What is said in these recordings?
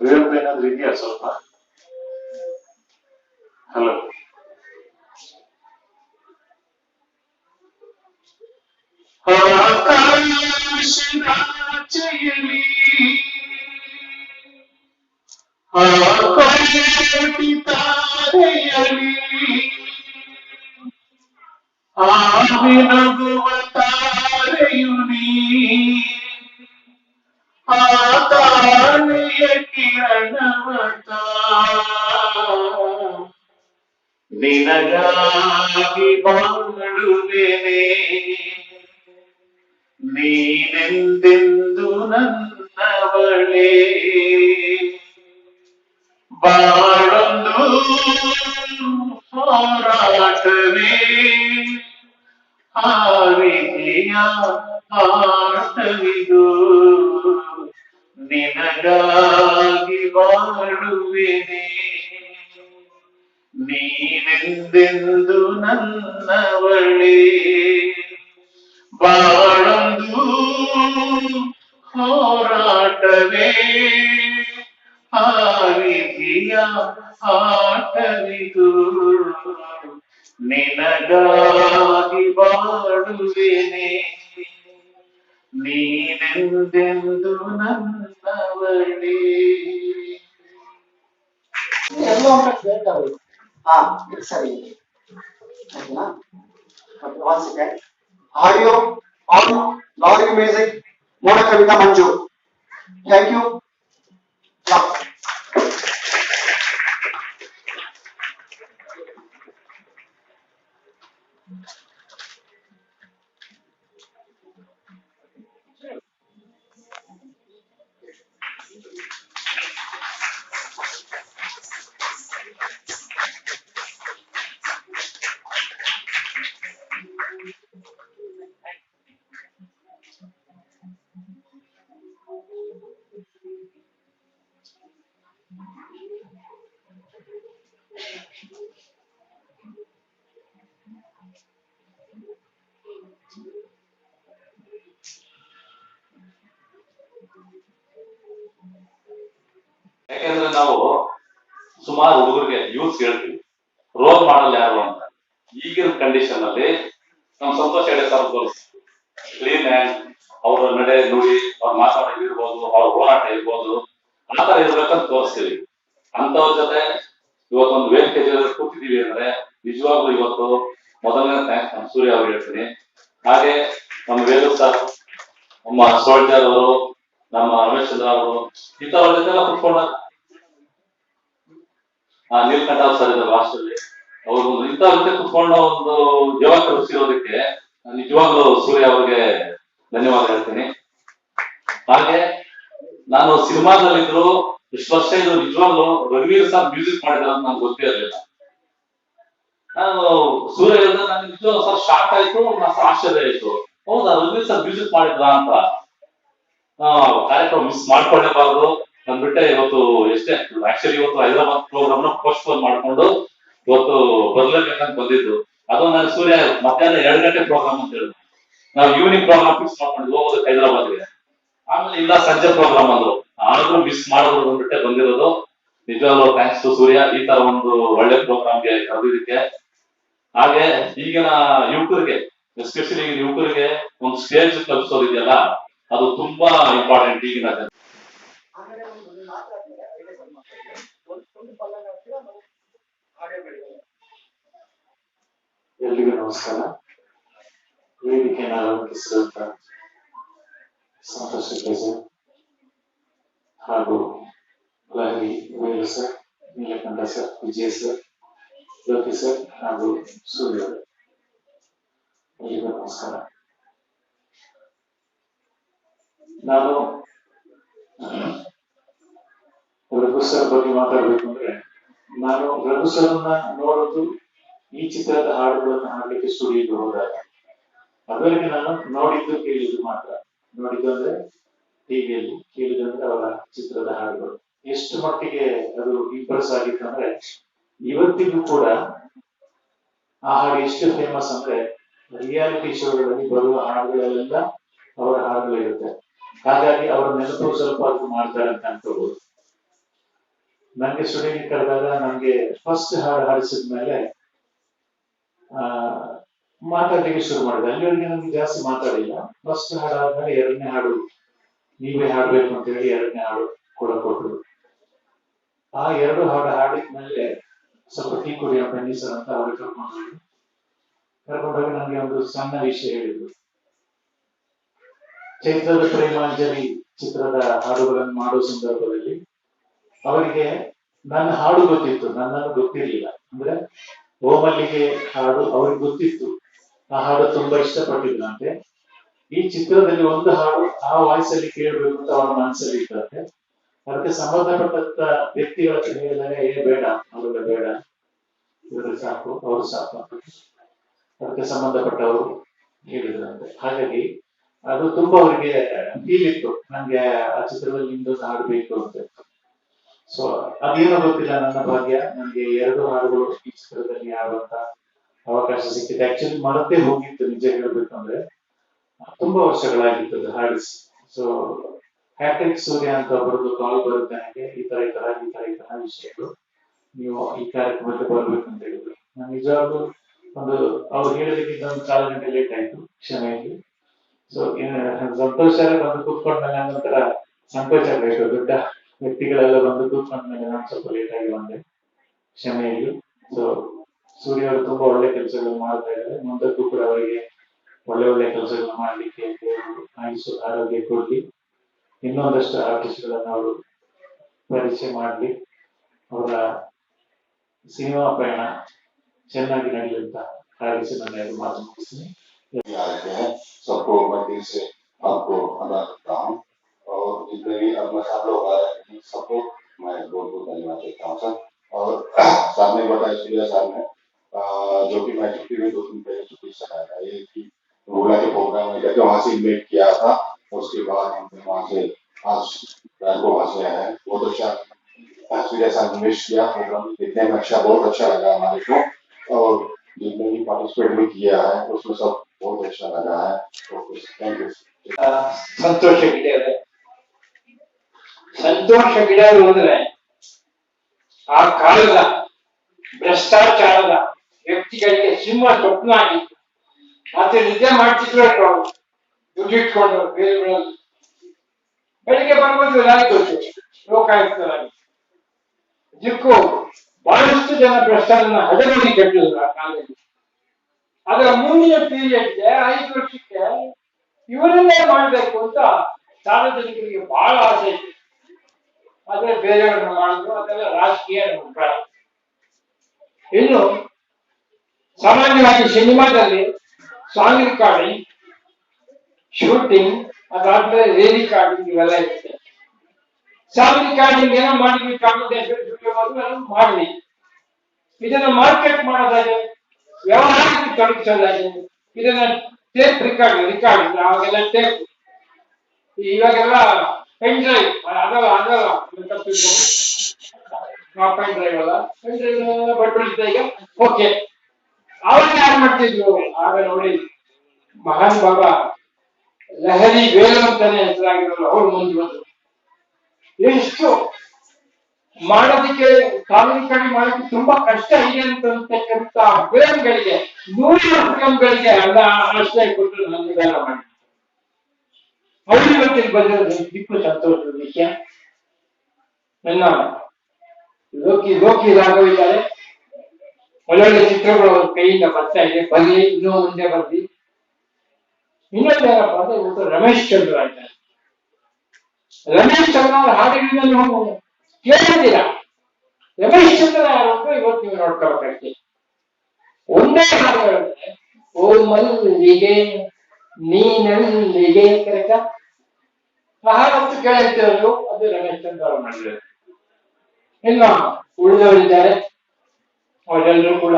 వేరుపైన ద్వితీయ చోట హలో చేయని ఆకటి తారయని ఆమె నగువ తారయుని ఆ ಕಿರಣವತ ನಿನಗಾಗಿ ಬಾಳುವೆನೆ ನೀನೆಂದೆಂದು ನನ್ನವಳೇ ಬಾಳೊಂದು ಹೋರಾಟವೇ ಆ ರೀತಿಯ ಆಟವಿದು ನಿನಗಾಗಿ ಬಾಳುವೆನೆ ನೀನೆಂದೆಂದು ನನ್ನವಳೇ ಬಾಳೊಂದು ಹೋರಾಟವೇ ಆ ರೀತಿಯ ಆಟವಿದು ನಿನಗಾಗಿ ಬಾಳುವೆನೆ ನೀನೆಂದೆಂದು ನನ್ನವಳೇ ಎಲ್ಲೋ ಅಂತ ಕೇಳ್ತಾರೆ ಹಾ ಇದು ಸರಿ ಆಯ್ತಾ one second audio on Lahari music ಮೋಡ ಕವಿತಾ ಮಂಜು ಥ್ಯಾಂಕ್ ಯು ಹೇಳ್ತೀವಿ ರೋಲ್ ಮಾಡಲ್ ಯಾರು ಅಂತ. ಈಗಿನ ಕಂಡೀಷನ್ ಅಲ್ಲಿ ನಮ್ ಸಂತೋಷ ಹೆಡೆ ಸರ್ ಕ್ಲೀನ್ ಹ್ಯಾಂಡ್ ಅವ್ರ ನಡೆ ನುಡಿ, ಅವ್ರ ಮಾತಾಡೋದು ಇರ್ಬೋದು, ಅವ್ರ ಹೋರಾಟ ಇರ್ಬೋದು ಆತರ ತರ ಇರ್ಬೇಕಂತ ತೋರಿಸ್ತೀವಿ. ಅಂತವ್ರ ಜೊತೆ ಇವತ್ತೊಂದು ವೇದಿಕೆ ಜೊತೆ ಕೂತಿದೀವಿ ಅಂದ್ರೆ ನಿಜವಾಗ್ಲೂ ಇವತ್ತು ಮೊದಲನೇ ಥ್ಯಾಂಕ್ಸ್ ನಮ್ಮ ಸೂರ್ಯ ಅವ್ರು ಹೇಳ್ತೀನಿ. ಹಾಗೆ ನಮ್ ವೇಲು ಸರ್ ನಮ್ಮ ಸೋಲ್ಜರ್ ಅವರು, ನಮ್ಮ ರಮೇಶ್ ಚಂದ್ರ ಅವರು, ಇಂಥವ್ರ ಜೊತೆ ಎಲ್ಲ ನೀಲ್ಕಂಠ ಸರ್ ಇದ್ದಾರೆ ಲಾಸ್ಟಲ್ಲಿ ಅವರು ಇಂಥ ಜೊತೆ ಕುತ್ಕೊಂಡು ಒಂದು ಜೀವ ಕಲಿಸಿರೋದಕ್ಕೆ ನಿಜವಾಗ್ಲೂ ಸೂರ್ಯ ಅವ್ರಿಗೆ ಧನ್ಯವಾದ ಹೇಳ್ತೀನಿ. ಹಾಗೆ ನಾನು ಸಿನಿಮಾದಲ್ಲಿದ್ರು ಇಷ್ಟು ವರ್ಷ ಇದು ನಿಜವಾಗ್ಲೂ ರಘುವೀರ್ ಸಾಬ್ ಮ್ಯೂಸಿಕ್ ಮಾಡಿದ್ರೆ ಅಂತ ನಂಗೆ ಗೊತ್ತೇ ಇರಲಿಲ್ಲ. ನಾನು ಸೂರ್ಯ ಹೇಳಿದ್ರೆ ನನಗೆ ನಿಜವಾಗ ಸರ್ ಶಾಕ್ ಆಯ್ತು ಆಶ್ಚರ್ಯ ಆಯ್ತು. ಹೌದಾ ರಘುವೀರ್ ಸರ್ ಮ್ಯೂಸಿಕ್ ಮಾಡಿದ್ರ ಅಂತ? ಕಾರ್ಯಕ್ರಮ ಮಿಸ್ ಮಾಡ್ಕೊಳ್ಳೇಬಾರ್ದು ಅಂದ್ಬಿಟ್ಟೆ ಇವತ್ತು ಎಷ್ಟೇ ಆಕ್ಚುಲಿ ಇವತ್ತು ಹೈದರಾಬಾದ್ ಪ್ರೋಗ್ರಾಮ್ನ ಪೋಸ್ಟ್ಪೋನ್ ಮಾಡ್ಕೊಂಡು ಇವತ್ತು ಬರ್ಲೇಬೇಕಂತ ಬಂದಿದ್ದು. ಅದು ನನ್ನ ಸೂರ್ಯ ಮಧ್ಯಾಹ್ನ ಎರಡು ಗಂಟೆ ಪ್ರೋಗ್ರಾಮ್ ಅಂತ ಹೇಳಿದ್ರು. ನಾವು ಈವ್ನಿಂಗ್ ಪ್ರೋಗ್ರಾಮ್ ಫಿಕ್ಸ್ ಮಾಡ್ಕೊಂಡು ಹೈದರಾಬಾದ್ ಹೈದರಾಬಾದ್ಗೆ. ಆಮೇಲೆ ಇಲ್ಲ ಸಂಜೆ ಪ್ರೋಗ್ರಾಮ್ ಅಂದ್ರು ಆದ್ರೂ ಮಿಸ್ ಮಾಡೋದು ಅಂದ್ಬಿಟ್ಟೆ ಬಂದಿರೋದು. ನಿಜವಾಗ್ಲೂ ಥ್ಯಾಂಕ್ಸ್ ಸೂರ್ಯ. ಈ ತರ ಒಂದು ಒಳ್ಳೆ ಪ್ರೋಗ್ರಾಮ್ಗೆ ಕರೆದಿದ್ದಕ್ಕೆ. ಹಾಗೆ ಈಗಿನ ಯುವಕರಿಗೆ ಎಸ್ಪೆಷಲಿ ಯುವಕರಿಗೆ ಒಂದು ಸ್ಟೇಜ್ ಕಲ್ಪಿಸೋದಿದೆಯಲ್ಲ ಅದು ತುಂಬಾ ಇಂಪಾರ್ಟೆಂಟ್ ಈಗಿನ ಜನ ಆಮೇಲೆ ಒಂದು ಮಾತಾಡ್ತಾರೆ ಐದೇ ಸಲ ಮಾತಾಡ್ತಾರೆ ಒಂದು ಒಂದು ಪಲ್ಲ ಹಾಕ್ತೀರಾ ಆಮೇಲೆ ಆಡಿಯೋ ಬಿಡಿ ಎಲ್ರಿಗೂ ನಮಸ್ಕಾರ. ವೇದಿಕೆಯನ್ನು ಅಲಂಕರಿಸಿದಂತ ಸಂತೋಷ ಸರ್. ಹಾಗೂ Lahari Velu sir, Neelakanta sir, Vijay sir Jyothi sir ಹಾಗೂ ಸೂರ್ಯ. ಎಲ್ರಿಗೂ ನಮಸ್ಕಾರ. ನಾನು ರಘು ಸರ್ ಬಗ್ಗೆ ಮಾತಾಡ್ಬೇಕು ಅಂದ್ರೆ, ನಾನು ರಘು ಸರ್ನ ನೋಡೋದು ಈ ಚಿತ್ರದ ಹಾಡುಗಳನ್ನು ಹಾಡ್ಲಿಕ್ಕೆ ಸುಳಿ ಹೋದಾಗ, ಅದರಲ್ಲಿ ನಾನು ನೋಡಿದ್ದು ಕೇಳಿದ್ದು ಮಾತ್ರ. ನೋಡಿದ್ದು ಅಂದ್ರೆ ಟಿವಿಯಲ್ಲಿ ಕೇಳಿದಂದ್ರೆ ಅವರ ಚಿತ್ರದ ಹಾಡುಗಳು. ಎಷ್ಟು ಮಟ್ಟಿಗೆ ಅದು ಇಂಪ್ರೆಸ್ ಆಗಿತ್ತು ಅಂದ್ರೆ ಇವತ್ತಿಗೂ ಕೂಡ ಆ ಹಾಡು ಎಷ್ಟು ಫೇಮಸ್ ಅಂದ್ರೆ ರಿಯಾಲಿಟಿ ಶೋಗಳಲ್ಲಿ ಬರುವ ಹಾಡುಗಳಲ್ಲೆಲ್ಲ ಅವರ ಹಾಡುಗಳಿರುತ್ತೆ ಹಾಗಾಗಿ ಅವರ ನೆನಪು ಸ್ವಲ್ಪ ಅದು ಮಾಡ್ತಾರೆ ಅಂತ ಅನ್ಕೋಬಹುದು ನನಗೆ ಸ್ಟುಡಿಯೋಗೆ ಕರೆದಾಗ ನನಗೆ ಫಸ್ಟ್ ಹಾಡು ಹಾಡಿಸಿದ ಮೇಲೆ ಆ, ಮಾತಾಡ್ಲಿಕ್ಕೆ ಶುರು ಮಾಡಿದೆ. ಅಲ್ಲಿವರೆಗೆ ನಮ್ಗೆ ಜಾಸ್ತಿ ಮಾತಾಡಿಲ್ಲ. ಫಸ್ಟ್ ಹಾಡಾದ್ಮೇಲೆ ಎರಡನೇ ಹಾಡು, ನೀವೇ ಹಾಡ್ಬೇಕು ಅಂತ ಹೇಳಿ ಎರಡನೇ ಹಾಡು ಕೂಡ ಕೊಟ್ಟರು. ಆ ಎರಡು ಹಾಡು ಹಾಡಿದ್ಮೇಲೆ ಸ್ವಲ್ಪ ಟೀ ಕುಡಿಯೋ ಸರ್ ಅಂತ ಅವ್ರಿಗೆ ಕರ್ಕೊಂಡು ಕರ್ಕೊಂಡಾಗ ನನಗೆ ಒಂದು ಸಣ್ಣ ವಿಷಯ ಹೇಳಿದ್ರು. ಚೈತ್ರದ ಪ್ರೇಮಾಂಜಲಿ ಚಿತ್ರದ ಹಾಡುಗಳನ್ನು ಮಾಡುವ ಸಂದರ್ಭದಲ್ಲಿ ಅವರಿಗೆ ನನ್ನ ಹಾಡು ಗೊತ್ತಿತ್ತು, ನನ್ನನ್ನು ಗೊತ್ತಿರಲಿಲ್ಲ. ಅಂದ್ರೆ ಓಮಲ್ಲಿಗೆ ಹಾಡು ಅವ್ರಿಗೆ ಗೊತ್ತಿತ್ತು. ಆ ಹಾಡು ತುಂಬಾ ಇಷ್ಟಪಟ್ಟಿದ್ರಂತೆ ಈ ಚಿತ್ರದಲ್ಲಿ ಒಂದು ಹಾಡು ಆ ವಾಯ್ಸ್ ಅಲ್ಲಿ ಕೇಳಬೇಕು ಅಂತ ಅವರ ಮನಸ್ಸಲ್ಲಿ ಇತ್ತಂತೆ ಅದಕ್ಕೆ ಸಂಬಂಧಪಟ್ಟಂತ ವ್ಯಕ್ತಿಗಳ ಹೇಳಿದರೆ ಏ ಬೇಡ ಅವ್ರಿಗ ಬೇಡ. ಇವರು ಸಾಕು, ಅವರು ಸಾಕು. ಅದಕ್ಕೆ ಸಂಬಂಧಪಟ್ಟವರು ಹೇಳಿದ್ರಂತೆ ಹಾಗಾಗಿ ಅದು ತುಂಬಾ ಅವರಿಗೆ ಫೀಲ್ ಇತ್ತು. ನಂಗೆ ಆ ಚಿತ್ರದಲ್ಲಿ ನಿಮ್ದೊಂದು ಹಾಡು ಬೇಕು ಅಂತ. ಸೊ ಅದೇನೋ ಗೊತ್ತಿಲ್ಲ ನನ್ನ ಭಾಗ್ಯ. ನನಗೆ ಎರಡು ಹಾಡುಗಳು ಈ ಚಿತ್ರದಲ್ಲಿ ಆಡುವಂತ ಅವಕಾಶ ಸಿಕ್ಕಿದೆ. ಆಕ್ಚುಲಿ ಮರತೆ ಹೋಗಿತ್ತು ನಿಜ ಹೇಳ್ಬೇಕಂದ್ರೆ. ತುಂಬಾ ವರ್ಷಗಳಾಗಿತ್ತು ಅದು ಹಾಡಿಸಿ. ಸೊ ಹ್ಯಾಟ್ರಿಕ್ ಸೂರ್ಯ ಅಂತ ಒಬ್ಬರದ್ದು ಕಾಲ್ ಬರುತ್ತೆ ನನಗೆ. ಈ ತರ ಈ ತರ ಈ ತರ ಈ ತರ ವಿಷಯಗಳು. ನೀವು ಈ ಕಾರ್ಯಕ್ರಮಕ್ಕೆ ಬರ್ಬೇಕು ಅಂತ ಹೇಳಿದ್ರು. ನಾನು ನಿಜವಾಗ್ಲೂ ಒಂದು, ಅವ್ರು ಹೇಳೋದಕ್ಕಿಂತ ಒಂದು ಕಾಲು ಗಂಟೆ ಲೇಟ್ ಆಯ್ತು ಕ್ಷಮೆಯಲ್ಲಿ ಸೊ ಸಂತೋಷ ಬಂದು ಕೂತ್ಕೊಂಡ್ಮೇಲೆ ನಂತರ ಸಂಕೋಚ ಬೇಕು ದೊಡ್ಡ ವ್ಯಕ್ತಿಗಳೆಲ್ಲ ಬಂದು ಕೂತ್ಕೊಂಡ್ಮೇಲೆ ನಾನು ಸ್ವಲ್ಪ ಲೇಟ್ ಆಗಿ ಬಂದೆ ಕ್ಷಮೆ ಇರಲಿ ಸೊ ಸೂರ್ಯ ಅವರು ತುಂಬಾ ಒಳ್ಳೆ ಕೆಲಸಗಳು ಮಾಡ್ತಾ ಇದ್ದಾರೆ ಮುಂದಕ್ಕೂ ಕೂಡ ಅವರಿಗೆ ಒಳ್ಳೆ ಒಳ್ಳೆ ಕೆಲಸಗಳು ಮಾಡ್ಲಿಕ್ಕೆ ದೇವರು ಆಯುಷು ಆರೋಗ್ಯ ಕೊಡ್ಲಿ ಇನ್ನೊಂದಷ್ಟು ಆರ್ಟಿಸ್ಟ್ಗಳನ್ನ ಅವರು ಪರಿಚಯ ಮಾಡ್ಲಿ ಅವರ ಸಿನಿಮಾ ಪಯಣ ಚೆನ್ನಾಗಿ ನಡೆಯಲಿ ಅಂತ ಹಾರೈಸಿ ನನ್ನ ಎರಡು ಮಾತು ಮುಗಿಸ್ತೀನಿ आ रहे हैं सबको मैं दिल से आपको अदा करता हूँ और जितने भी अपने साथ लोग आ रहे हैं सबको मैं बहुत बहुत धन्यवाद देता हूँ सर और सामने बताया सूर्या साहब ने अ, जो कि मैं छुट्टी में दो दिन पहले छुट्टी से आया था ये कि भोला के प्रोग्राम में जाके वहाँ से इन्वाइट किया था उसके बाद हमने वहाँ से आज रात को वहाँ से आया है बहुत अच्छा अ, सूर्या साहब ने विश किया प्रोग्राम देखने में अच्छा बहुत अच्छा लगा हमारे को और जितने भी पार्टिसिपेट भी किया है उसमें सब बहुत अच्छा लगा है थैंक यू ಆ, ಸಂತೋಷ ಗಿಡ ಸಂತೋಷ ಬಿಡೋದು ಅಂದ್ರೆ ಆ ಕಾಲದ ಭ್ರಷ್ಟಾಚಾರದ ವ್ಯಕ್ತಿಗಳಿಗೆ ಸಿಂಹ ಸ್ವಪ್ನ ಆಗಿತ್ತು ಮತ್ತೆ ನಿದ್ದೆ ಮಾಡ್ತಿದ್ರು ಅವರು ದುಡ್ಡಿಟ್ಕೊಂಡ್ರು ಇಟ್ಕೊಂಡು ಬೇರೆಗಳಲ್ಲಿ ಬೆಳಿಗ್ಗೆ ಬರ್ಬೋದು ಗೊತ್ತು ಲೋಕಾಯುಕ್ತರಾಗಿ. ಇದಕ್ಕೂ ಬಹಳಷ್ಟು ಜನ ಭ್ರಷ್ಟರನ್ನ ಹದಗಡಿ ಕಟ್ಟಿದ್ರು ಆ ಕಾಲದಲ್ಲಿ. ಅದರ ಮುಂದಿನ ಪೀರಿಯಡ್ಗೆ ಐದು ವರ್ಷಕ್ಕೆ ಇವರನ್ನೇ ಮಾಡಬೇಕು ಅಂತ ಸಾರ್ವಜನಿಕರಿಗೆ ಬಹಳ ಆಸೆ ಇತ್ತು ಆದ್ರೆ ಬೇರೆಯವ್ರನ್ನ ಮಾಡಿದ್ರು ಅದೆಲ್ಲ ರಾಜಕೀಯ ಇನ್ನು ಸಾಮಾನ್ಯವಾಗಿ ಸಿನಿಮಾದಲ್ಲಿ ಸಾಂಗ್ ರೆಕಾರ್ಡಿಂಗ್ ಶೂಟಿಂಗ್, ಅದಾದ್ಮೇಲೆ ರೇರಿ ಕಾರ್ಡಿಂಗ್ ಇವೆಲ್ಲ ಇರುತ್ತೆ. ಸಾಂಗ್ ರೆಕಾರ್ಡಿಂಗ್ ಏನೋ ಮಾಡಿದ್ವಿ ಕಾಂಪಿಟೇಷನ್ ಮಾಡಿದ್ವಿ ಇದನ್ನ ಮಾರ್ಕೆಟ್ ಮಾಡೋದಾಗೆ ವ್ಯವಹಾರಕ್ಕೆ ತೊಡಗಿಸೋದಾಗೆ ಇದನ್ನ ಟೇಪ್ ರಿಕಾರ್ಡ್ ರೆಕಾರ್ಡ್ ಅವಾಗೆಲ್ಲ ಟೇಪ್ ಇವಾಗೆಲ್ಲ ಪೆನ್ ಡ್ರೈವ್ ಅದಲ್ಲ ಅದಲ್ಲ. ಪೆನ್ ಡ್ರೈವ್ ಅಲ್ಲ. ಪೆನ್ ಡ್ರೈವ್ ಬಡ್ಬಿಡ್ತಾ ಈಗ. ಓಕೆ ಅವಾಗ ಯಾರು ಮಾಡ್ತಿದ್ರು? ಆಗ ನೋಡಿ ಮಹಾನ್ ಬಾಬಾ. ಲಹರಿ ವೇಲು ಅಂತಾನೆ ಹೆಸರಾಗಿರೋರು. ಅವ್ರು ಮುಂದೆ ಬಂದ್ರು. ಎಷ್ಟು ಮಾಡೋದಕ್ಕೆ ಕಾನೂನಿಕರಣ ಮಾಡೋದಕ್ಕೆ ತುಂಬಾ ಕಷ್ಟ ಇದೆ ಅಂತಕ್ಕಂಥ ಫಿಲಂಗಳಿಗೆ ನೂರಿನ ಫಿಲಂಗಳಿಗೆ ಅಲ್ಲ ಆಶ್ರಯ ಕೊಟ್ಟು ನಾನು ನಿಧಾನ ಮಾಡಿ. ಅವ್ರು ಇವತ್ತಿಗೆ ಬಂದಿರೋದು ದಿಕ್ಕು ಸಂತೋಷದ ವಿಷಯ. ನನ್ನ ಲೋಕಿ ಲೋಕಿ ರಾಘವಿದ್ದಾರೆ ಒಳ್ಳೊಳ್ಳೆ ಚಿತ್ರಗಳು ಅವ್ರ ಕೈಯಿಂದ ಬರ್ತಾ ಇದೆ. ಬರ್ಲಿ, ಇನ್ನೂ ಮುಂದೆ ಬರ್ಲಿ. ಇನ್ನೊಂದು ಯಾರಪ್ಪ ಅಂದ್ರೆ ಇವತ್ತು ರಮೇಶ್ ಚಂದ್ರ ಅಂತ ರಮೇಶ್ ಚಂದ್ರ ಅವರ ಹಾಡುಗಳನ್ನ ನೀವು ಕೇಳಿದ್ದೀರಾ? ರಮೇಶ್ ಚಂದ್ರ ಯಾರು ಅಂದ್ರೆ ಇವತ್ತು ನೀವು ನೋಡ್ಕೋಬೇಕಾಗ್ತದೆ ಒಂದೇ ಹಾಡು ಹೇಳಿದ್ರೆ, ಓ ಮಲ್ಲಿಗೆ ನೀನಲ್ಲಿಗೆ ಕರೆಕ? ಆ ಹಾಡಂತೂ ಕೇಳಿರ್ತೀರಲ್ಲ ಅದು ರಮೇಶ್ ಚಂದ್ರ ಅವರು ಮಾಡಿದ್ರು ಇನ್ನು ಉಳಿದವರಿದ್ದಾರೆ. ಅವರೆಲ್ಲರೂ ಕೂಡ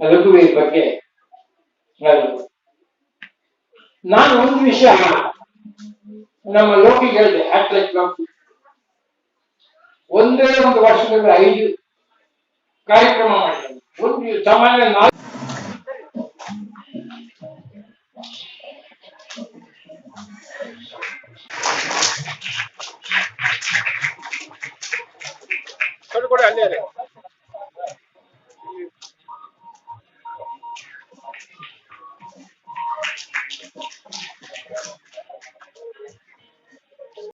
ಬದುಕುವ ಬಗ್ಗೆ ಹೇಳಿದ್ರು ನಾನು ಒಂದು ವಿಷಯ ನಮ್ಮ ಲೋಕಿಗೆ ಹೇಳಿದೆ, ಹ್ಯಾಟ್ರಿಕ್ ಲೋಕಿ ಒಂದೇ ಒಂದು ವರ್ಷದಲ್ಲಿ ಐದು ಕಾರ್ಯಕ್ರಮ ಮಾಡಿದ್ದೇನೆ ಒಂದು ಸಾಮಾನ್ಯ ನಾಲ್ಕು Yeah.